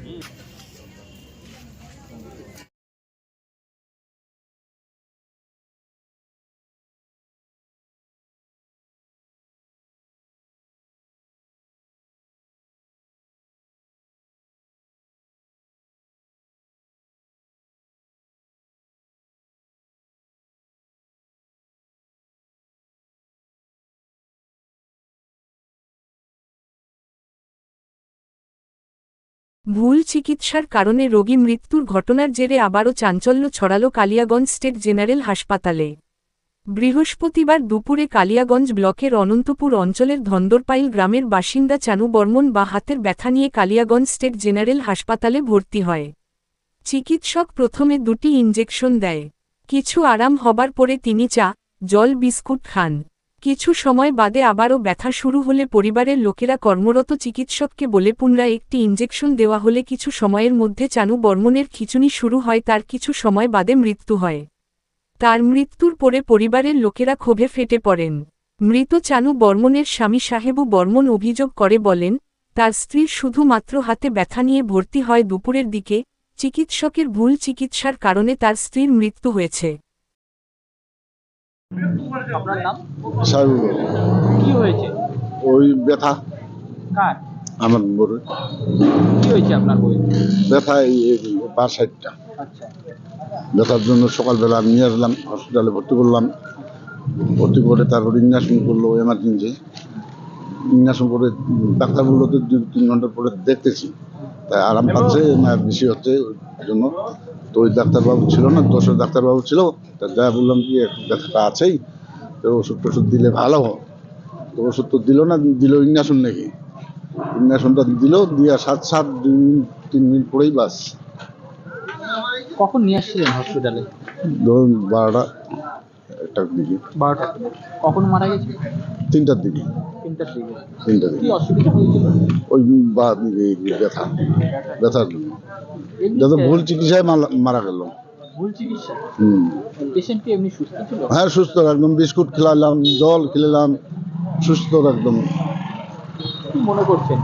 হুম। ভুল চিকিৎসার কারণে রোগী মৃত্যুর ঘটনার জেরে আবারও চাঞ্চল্য ছড়াল কালিয়াগঞ্জ স্টেট জেনারেল হাসপাতালে। বৃহস্পতিবার দুপুরে কালিয়াগঞ্জ ব্লকের অনন্তপুর অঞ্চলের ধন্দরপাইল গ্রামের বাসিন্দা চানু বর্মন বা হাতের ব্যথা নিয়ে কালিয়াগঞ্জ স্টেট জেনারেল হাসপাতালে ভর্তি হয়। চিকিৎসক প্রথমে দুটি ইঞ্জেকশন দেয়। কিছু আরাম হবার পরে তিনি চা, জল, বিস্কুট খান। কিছু সময় বাদে আবারও ব্যথা শুরু হলে পরিবারের লোকেরা কর্মরত চিকিৎসককে বলে পুনরায় একটি ইঞ্জেকশন দেওয়া হলে কিছু সময়ের মধ্যে চানু বর্মনের খিচুনি শুরু হয়, তার কিছু সময় বাদে মৃত্যু হয়। তার মৃত্যুর পরে পরিবারের লোকেরা ক্ষোভে ফেটে পড়েন। মৃত চানু বর্মনের স্বামী সাহেবু বর্মন অভিযোগ করে, বলেন, তার স্ত্রীর শুধুমাত্র হাতে ব্যথা নিয়ে ভর্তি হয় দুপুরের দিকে, চিকিৎসকের ভুল চিকিৎসার কারণে তার স্ত্রীর মৃত্যু হয়েছে। আপনার নাম সাহেব কি হয়েছে? ওই ব্যথা। কার? আমার বড় কি হয়েছে আপনার বই ব্যথা এই এই সাইডটা। আচ্ছা। ব্যথার জন্য সকালবেলা নিয়ে আসলাম হসপিটালে ভর্তি করলাম। ভর্তি করে তারপর ইঞ্জেকশন করল এমার্জেন্সি ইঞ্জেকশন করে ডাক্তার বলল তো দুই তিন ঘণ্টার পরে দেখতেছি। তাই আরাম পাচ্ছে না বেশি হচ্ছে ওই জন্য তো ওই ডাক্তারবাবু ছিল না দশের ডাক্তারবাবু ছিল তা যা বললাম কি একটু ব্যথাটা আছেই তো ওষুধ টষুধ দিলে ভালো হয়। তো ওষুধ তো দিল না দিল ইঞ্জেকশন নাকি? ইঞ্জেকশনটা দিল দিয়ে সাত সাত দুই মিনিট তিন মিনিট পরেই বাস। কখন নিয়ে আসছিলেন হসপিটালে ধরুন বারোটা। একটার দিকে। বারোটা কখন মারা গেছে? তিনটার দিকে। তিনটার দিকে। তিনটার দিকে। অসুবিধা হয়েছিল? ওই বা ব্যথা। ব্যথার যাতে ভুল চিকিৎসায় মারা গেল। হ্যাঁ সুস্থ। একদম বিস্কুট খেলালাম জল খেলালাম সুস্থ একদম। মনে করছেন?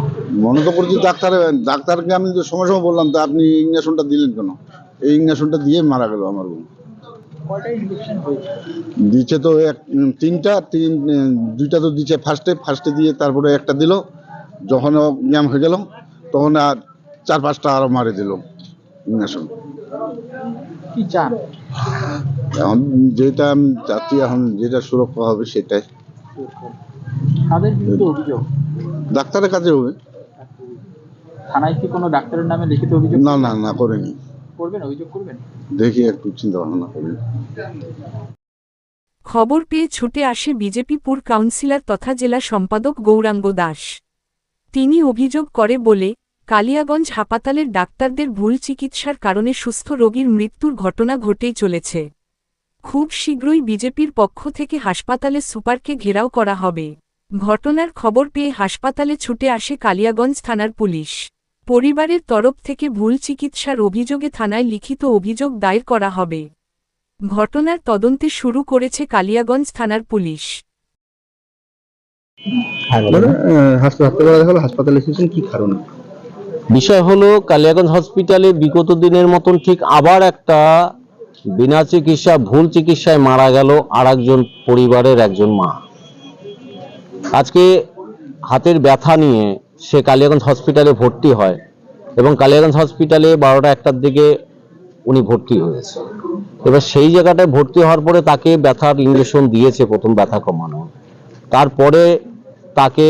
মনে তো করছি ডাক্তার ডাক্তারকে আমি তো সময় সময় বললাম তো আপনি ইঞ্জেকশনটা দিলেন কেন? এই ইঞ্জেকশনটা দিয়ে মারা গেল আমার বোন। দিচ্ছে তো এক তিনটা তিন দুইটা তো দিচ্ছে ফার্স্টে ফার্স্টে দিয়ে তারপরে একটা দিল। যখন জ্ঞান হয়ে গেল তখন আর চার পাঁচটা আরও মারে দিল। ইঞ্জেকশন কি চান? এখন যেটা আমি চাচ্ছি এখন যেটা সুরক্ষা হবে সেটাই। ডাক্তারের কাছে হবে। থানায় কি কোনো ডাক্তারের নামে লিখিত অভিযোগ? না না না করেনি। করবেন অভিযোগ করবেন? দেখি একটু চিন্তা ভাবনা করি। খবর পেয়ে ছুটে আসে বিজেপি পুর কাউন্সিলর তথা জেলা সম্পাদক গৌরাঙ্গ দাস। তিনি অভিযোগ করে বলে কালিয়াগঞ্জ হাসপাতালের ডাক্তারদের ভুল চিকিৎসার কারণে সুস্থ রোগীর মৃত্যুর ঘটনা ঘটেই চলেছে। খুব শীঘ্রই বিজেপির পক্ষ থেকে হাসপাতালে সুপারকে ঘেরাও করা হবে। ঘটনার খবর পেয়ে হাসপাতালে ছুটে আসে কালিয়াগঞ্জ থানার পুলিশ। পরিবারের তরফ থেকে ভুল চিকিৎসার অভিযোগে থানায় লিখিত অভিযোগ দায়ের করা হবে। ঘটনার তদন্তে শুরু করেছে কালিয়াগঞ্জ থানার পুলিশ। মানে হাসপাতালে এসেছেন কি কারণে? বিষয় হলো কালিয়াগঞ্জ হসপিটালে বিগত দিনের মতন ঠিক আবার একটা বিনা চিকিৎসা ভুল চিকিৎসায় মারা গেল আর একজন পরিবারের একজন মা। আজকে হাতের ব্যথা নিয়ে সে কালিয়াগঞ্জ হসপিটালে ভর্তি হয় এবং কালিয়াগঞ্জ হসপিটালে বারোটা একটার দিকে উনি ভর্তি হয়েছে। এবার সেই জায়গাটায় ভর্তি হওয়ার পরে তাকে ব্যথার ইঞ্জেকশন দিয়েছে প্রথম ব্যথা কমানো। তারপরে তাকে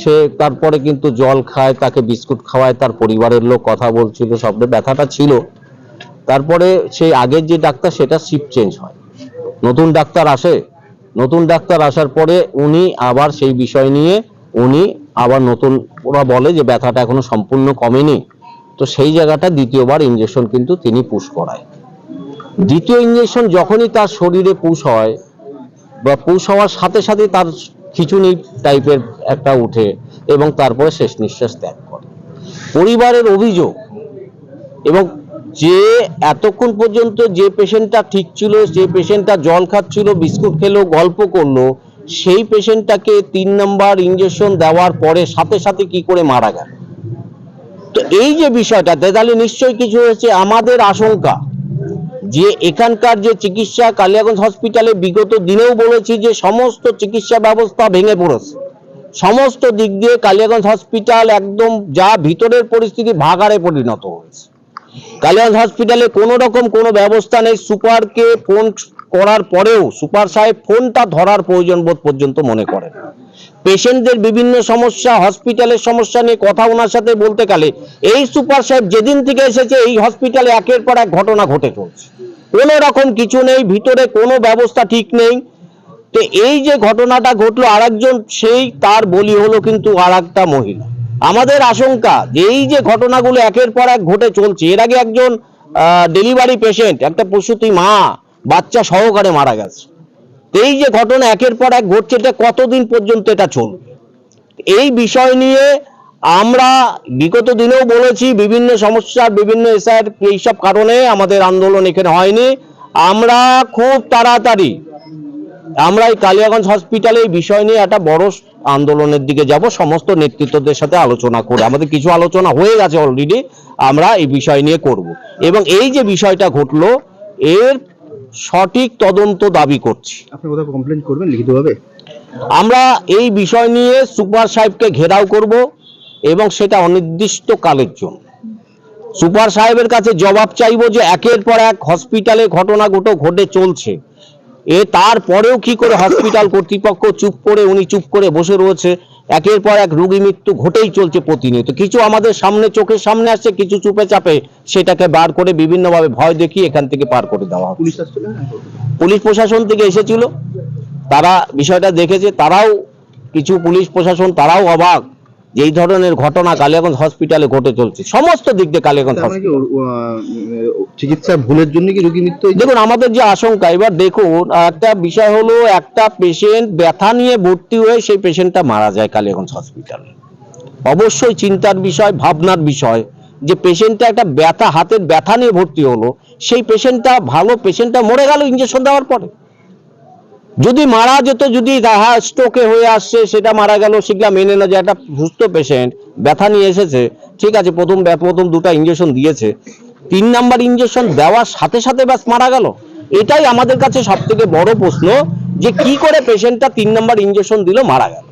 সে, তারপরে কিন্তু জল খায়, তাকে বিস্কুট খাওয়ায়, তার পরিবারের লোক কথা বলছিল, সবটা ব্যথাটা ছিল। তারপরে সেই আগের যে ডাক্তার, সেটা শিফট চেঞ্জ হয়। নতুন ডাক্তার আসে, নতুন ডাক্তার আসার পরে উনি আবার সেই বিষয় নিয়ে উনি আবার নতুন ওরা বলে যে ব্যথাটা এখনও সম্পূর্ণ কমেনি। তো সেই জায়গাটা দ্বিতীয়বার ইঞ্জেকশন কিন্তু তিনি পুশ করায়। দ্বিতীয় ইঞ্জেকশন যখনই তার শরীরে পুশ হয় বা পুশ হওয়ার সাথে সাথে তার খিচুনি টাইপের একটা উঠে এবং তারপরে শেষ নিঃশ্বাস ত্যাগ করে। পরিবারের অভিযোগ এবং যে এতক্ষণ পর্যন্ত যে পেশেন্টটা ঠিক ছিল, যে পেশেন্টটা জল খাচ্ছিল, বিস্কুট খেলো, গল্প করল সেই পেশেন্টটাকে তিন নাম্বার ইঞ্জেকশন দেওয়ার পরে সাথে সাথে কি করে মারা গেল? তো এই যে বিষয়টা তাহলে নিশ্চয়ই কিছু হয়েছে, আমাদের আশঙ্কা যে এখানকার যে চিকিৎসা কালিয়াগঞ্জ হসপিটালে বিগত দিনেও বলেছি যে সমস্ত চিকিৎসা ব্যবস্থা ভেঙে পড়েছে। সমস্ত দিক দিয়ে কালিয়াগঞ্জ হসপিটাল একদম যা ভিতরের পরিস্থিতি ভাগাড়ে পরিণত হয়েছে। কালিয়াগঞ্জ হসপিটালে কোনো রকম কোনো ব্যবস্থা নেই, সুপারকে ফোন করার পরেও সুপার সাহেব ফোনটা ধরার প্রয়োজন বোধ পর্যন্ত মনে করেন। পেশেন্টদের বিভিন্ন সমস্যা, হসপিটালের সমস্যা নিয়ে কথা ওনার সাথে বলতে গেলে এই সুপার সাহেব যেদিন থেকে এসেছে এই হসপিটালে একের পর এক ঘটনা ঘটে চলছে। কোনো রকম কিছু নেই, ভিতরে কোনো ব্যবস্থা ঠিক নেই। তো এই যে ঘটনাটা ঘটলো, আরেকজন সেই তার বলি হলো কিন্তু আর একটা মহিলা। আমাদের আশঙ্কা যে এই যে ঘটনাগুলো একের পর এক ঘটে চলছে, এর আগে একজন ডেলিভারি পেশেন্ট একটা প্রসূতি মা বাচ্চা সহকারে মারা গেছে। এই যে ঘটনা একের পর এক ঘটছে, এটা কতদিন পর্যন্ত এটা চলবে? এই বিষয় নিয়ে আমরা বিগত দিনেও বলেছি, বিভিন্ন সমস্যার, বিভিন্ন এসআর এইসব কারণে আমাদের আন্দোলন এখানে হয়নি। আমরা খুব তাড়াতাড়ি আমরা এই কালিয়াগঞ্জ হসপিটালে এই বিষয় নিয়ে একটা বড় আন্দোলনের দিকে যাব, সমস্ত নেতৃত্বদের সাথে আলোচনা করে। আমাদের কিছু আলোচনা হয়ে গেছে অলরেডি আমরা এই বিষয় নিয়ে করব। এবং এই যে বিষয়টা ঘটলো, এর সঠিক তদন্ত দাবি করছি। আপনি কোথাও কমপ্লেন করবেন লিখিতভাবে? আমরা এই বিষয় নিয়ে সুপার সাহেবকে ঘেরাও করব এবং সেটা অনির্দিষ্ট কালের জন্য। সুপার সাহেবের কাছে জবাব চাইব যে একের পর এক হসপিটালে ঘটনাগুলো ঘটে চলছে। এ তারপরেও কি করে হসপিটাল কর্তৃপক্ষ চুপ করে উনি চুপ করে বসে রয়েছে? একের পর এক রুগী মৃত্যু ঘটেই চলছে প্রতিনিয়ত। কিছু আমাদের সামনে চোখের সামনে আসছে কিছু চুপে চাপে সেটাকে বার করে বিভিন্নভাবে ভয় দেখিয়ে এখান থেকে পার করে দেওয়া পুলিশ প্রশাসন থেকে এসেছিল। তারা বিষয়টা দেখেছে তারাও কিছু পুলিশ প্রশাসন তারাও অবাক এই ধরনের ঘটনা কালিয়াগঞ্জ হসপিটালে ঘটে চলছে। সমস্ত দিক দিয়ে কালিয়াগঞ্জ মানে চিকিৎসা ভুলের জন্য কি রোগী মৃত্যু দেখুন আমাদের যে আশঙ্কা এবার দেখুন একটা বিষয় হলো একটা পেশেন্ট ব্যথা নিয়ে ভর্তি হয়ে সেই পেশেন্টটা মারা যায় কালিয়াগঞ্জ হসপিটালে অবশ্যই চিন্তার বিষয় ভাবনার বিষয় যে পেশেন্টটা একটা ব্যথা হাতের ব্যথা নিয়ে ভর্তি হলো সেই পেশেন্টটা ভালো পেশেন্টটা মরে গেল ইঞ্জেকশন দেওয়ার পরে। যদি মারা যেত, যদি স্ট্রোকে হয়ে আসছে, সেটা মারা গেল সেগুলা মেনে না যে একটা সুস্থ পেশেন্ট ব্যথা নিয়ে এসেছে, ঠিক আছে, প্রথম প্রথম দুটো ইঞ্জেকশন দিয়েছে। তিন নাম্বার ইঞ্জেকশন দেওয়ার সাথে সাথে ব্যাস মারা গেল। এটাই আমাদের কাছে সব থেকে বড় প্রশ্ন, যে কি করে পেশেন্টটা তিন নাম্বার ইঞ্জেকশন দিল মারা গেল।